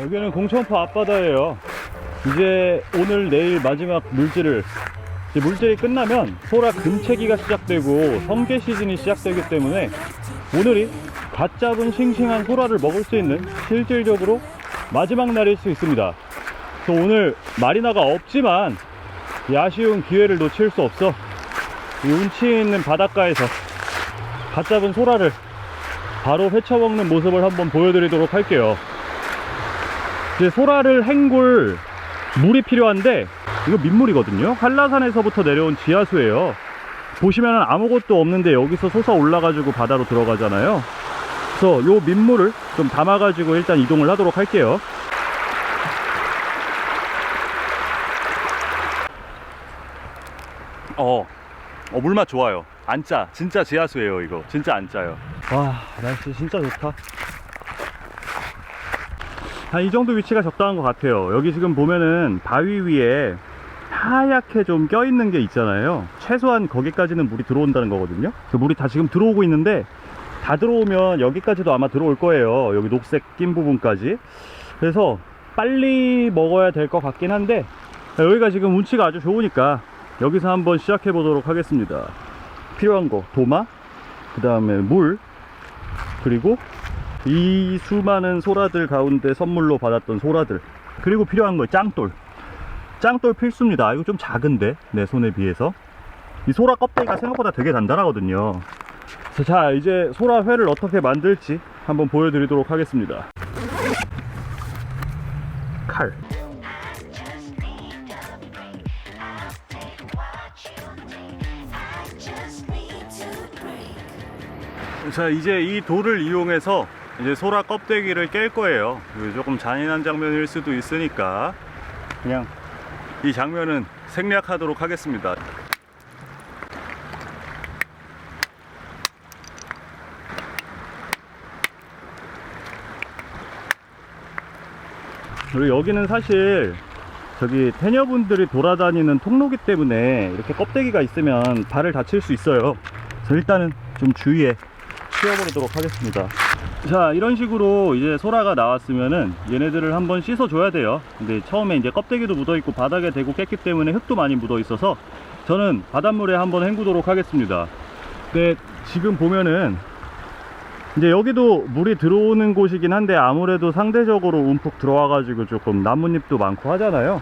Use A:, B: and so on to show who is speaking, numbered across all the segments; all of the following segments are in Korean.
A: 여기는 공천포 앞바다예요. 이제 오늘 내일 마지막 물질을 물질이 끝나면 소라 금채기가 시작되고 성게 시즌이 시작되기 때문에 오늘이 갓 잡은 싱싱한 소라를 먹을 수 있는 실질적으로 마지막 날일 수 있습니다. 그래서 오늘 마리나가 없지만 이 아쉬운 기회를 놓칠 수 없어 이 운치 있는 바닷가에서 갓 잡은 소라를 바로 회쳐먹는 모습을 한번 보여드리도록 할게요. 이제 소라를 헹굴 물이 필요한데 이거 민물이거든요. 한라산에서부터 내려온 지하수예요. 보시면 아무것도 없는데 여기서 솟아 올라가지고 바다로 들어가잖아요. 그래서 요 민물을 좀 담아가지고 일단 이동을 하도록 할게요. 어, 어 물맛 좋아요. 안 짜. 진짜 지하수예요, 이거. 진짜 안 짜요. 와, 날씨 진짜 좋다. 한 이 정도 위치가 적당한 것 같아요. 여기 지금 보면은 바위 위에 하얗게 좀 껴있는 게 있잖아요. 최소한 거기까지는 물이 들어온다는 거거든요. 그 물이 다 지금 들어오고 있는데 다 들어오면 여기까지도 아마 들어올 거예요. 여기 녹색 낀 부분까지. 그래서 빨리 먹어야 될 것 같긴 한데 여기가 지금 운치가 아주 좋으니까 여기서 한번 시작해 보도록 하겠습니다. 필요한 거 도마, 그 다음에 물, 그리고 이 수많은 소라들 가운데 선물로 받았던 소라들. 그리고 필요한 거 짱돌. 짱돌 필수입니다. 이거 좀 작은데 내 손에 비해서. 이 소라 껍데기가 생각보다 되게 단단하거든요. 자 이제 소라 회를 어떻게 만들지 한번 보여드리도록 하겠습니다. 칼. 자 이제 이 돌을 이용해서 이제 소라 껍데기를 깰 거예요. 조금 잔인한 장면일 수도 있으니까 그냥 이 장면은 생략하도록 하겠습니다. 그리고 여기는 사실 저기 태녀분들이 돌아다니는 통로기 때문에 이렇게 껍데기가 있으면 발을 다칠 수 있어요. 그래서 일단은 좀 주의해 치워버리도록 하겠습니다 자 이런 식으로 이제 소라가 나왔으면은 얘네들을 한번 씻어 줘야 돼요. 근데 처음에 이제 껍데기도 묻어 있고 바닥에 대고 깼기 때문에 흙도 많이 묻어 있어서 저는 바닷물에 한번 헹구도록 하겠습니다. 근데 지금 보면은 이제 여기도 물이 들어오는 곳이긴 한데 아무래도 상대적으로 움푹 들어와 가지고 조금 나뭇잎도 많고 하잖아요.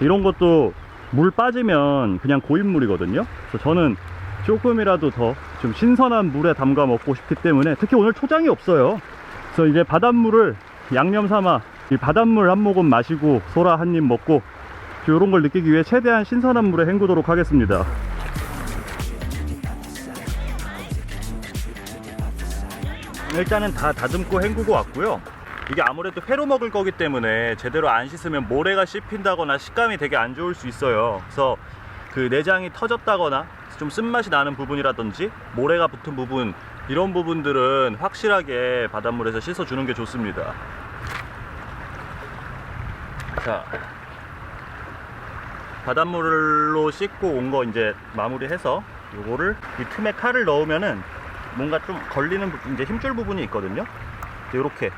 A: 이런 것도 물 빠지면 그냥 고인물이거든요. 그래서 저는 조금이라도 더 좀 신선한 물에 담가 먹고 싶기 때문에 특히 오늘 초장이 없어요. 그래서 이제 바닷물을 양념 삼아 이 바닷물 한 모금 마시고 소라 한 입 먹고 이런 걸 느끼기 위해 최대한 신선한 물에 헹구도록 하겠습니다. 일단은 다 다듬고 헹구고 왔고요. 이게 아무래도 회로 먹을 거기 때문에 제대로 안 씻으면 모래가 씹힌다거나 식감이 되게 안 좋을 수 있어요. 그래서 그 내장이 터졌다거나 좀 쓴맛이 나는 부분이라든지 모래가 붙은 부분 이런 부분들은 확실하게 바닷물에서 씻어주는 게 좋습니다. 자 바닷물로 씻고 온 거 이제 마무리해서 요거를 이 틈에 칼을 넣으면은 뭔가 좀 걸리는 부- 이제 힘줄 부분이 있거든요. 이렇게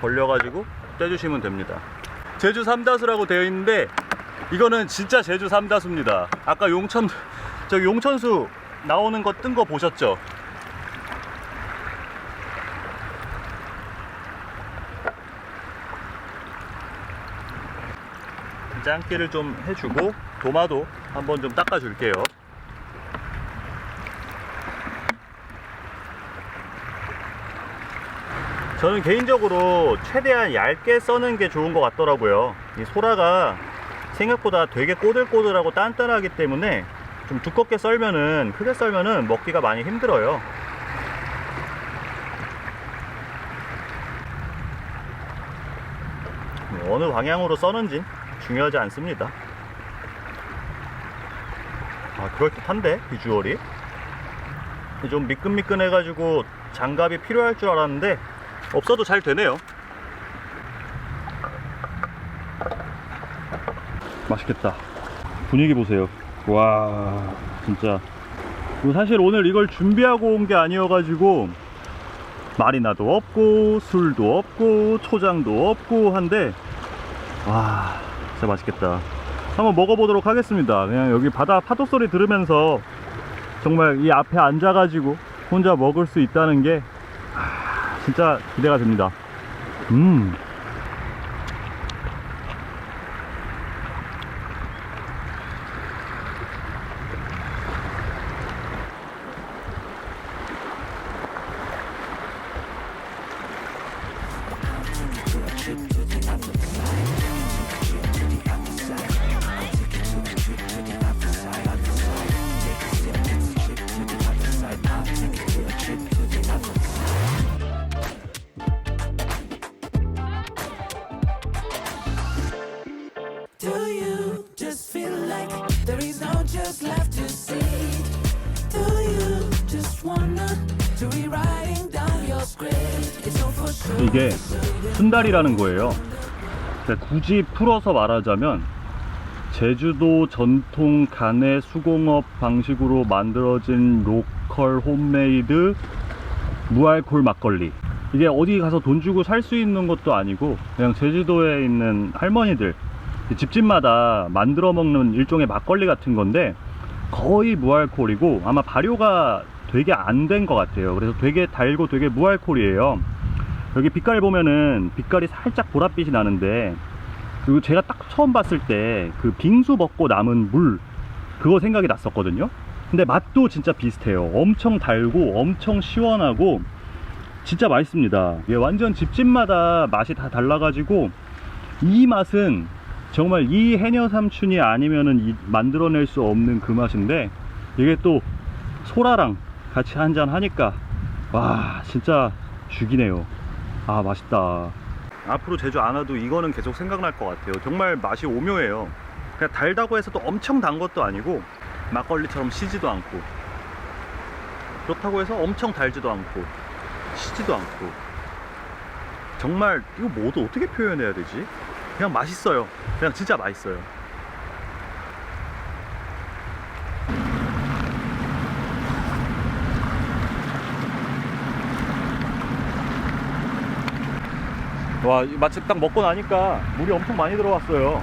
A: 벌려가지고 떼주시면 됩니다. 제주 삼다수라고 되어 있는데 이거는 진짜 제주 삼다수입니다. 아까 용천 저기 용천수 나오는 거 뜬 거 보셨죠 짱기를 좀 해주고 도마도 한번 좀 닦아줄게요 저는 개인적으로 최대한 얇게 써는 게 좋은 것 같더라고요. 이 소라가 생각보다 되게 꼬들꼬들하고 단단하기 때문에 좀 두껍게 썰면은, 크게 썰면은 먹기가 많이 힘들어요. 뭐 어느 방향으로 써는지 중요하지 않습니다. 아, 그럴듯한데, 비주얼이. 좀 미끈미끈해 가지고 장갑이 필요할 줄 알았는데, 없어도 잘 되네요. 맛있겠다. 분위기 보세요. 와, 진짜. 그리고 사실 오늘 이걸 준비하고 온 게 아니어가지고 마리나도 없고 술도 없고 초장도 없고 한데 와 진짜 맛있겠다. 한번 먹어보도록 하겠습니다. 그냥 여기 바다 파도 소리 들으면서 정말 이 앞에 앉아가지고 혼자 먹을 수 있다는 게 아, 진짜 기대가 됩니다. 음 이게 순다리라는 거예요. 굳이 풀어서 말하자면 제주도 전통 간의 수공업 방식으로 만들어진 로컬 홈메이드 무알콜 막걸리. 이게 어디 가서 돈 주고 살 수 있는 것도 아니고 그냥 제주도에 있는 할머니들 집집마다 만들어 먹는 일종의 막걸리 같은 건데 거의 무알콜이고 아마 발효가 되게 안 된 것 같아요. 그래서 되게 달고 되게 무알콜이에요. 여기 빛깔 보면은 빛깔이 살짝 보랏빛이 나는데 그리고 제가 딱 처음 봤을 때 그 빙수 먹고 남은 물 그거 생각이 났었거든요. 근데 맛도 진짜 비슷해요. 엄청 달고 엄청 시원하고 진짜 맛있습니다. 이게 완전 집집마다 맛이 다 달라가지고 이 맛은 정말 이 해녀 삼촌이 아니면은 이- 만들어낼 수 없는 그 맛인데 이게 또 소라랑 같이 한잔 하니까 와 진짜 죽이네요. 아 맛있다. 앞으로 제주 안 와도 이거는 계속 생각날 것 같아요. 정말 맛이 오묘해요. 그냥 달다고 해서 또 엄청 단 것도 아니고 막걸리처럼 시지도 않고 그렇다고 해서 엄청 달지도 않고 시지도 않고 정말 이거 뭐도 어떻게 표현해야 되지? 그냥 맛있어요. 그냥 진짜 맛있어요. 와 마침 딱 먹고 나니까 물이 엄청 많이 들어왔어요.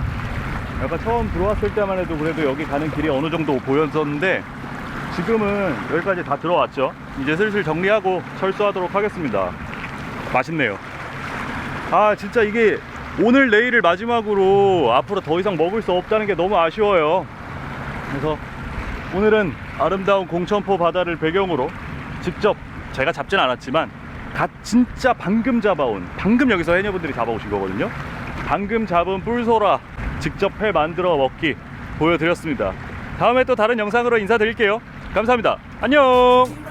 A: 약간 처음 들어왔을 때만 해도 그래도 여기 가는 길이 어느 정도 보였었는데 지금은 여기까지 다 들어왔죠. 이제 슬슬 정리하고 철수하도록 하겠습니다. 맛있네요. 아 진짜 이게 오늘 내일을 마지막으로 앞으로 더 이상 먹을 수 없다는 게 너무 아쉬워요. 그래서 오늘은 아름다운 공천포 바다를 배경으로 직접 제가 잡진 않았지만 갓 진짜 방금 잡아온 방금 여기서 해녀분들이 잡아오신 거거든요. 방금 잡은 뿔소라 직접 회 만들어 먹기 보여드렸습니다. 다음에 또 다른 영상으로 인사드릴게요. 감사합니다. 안녕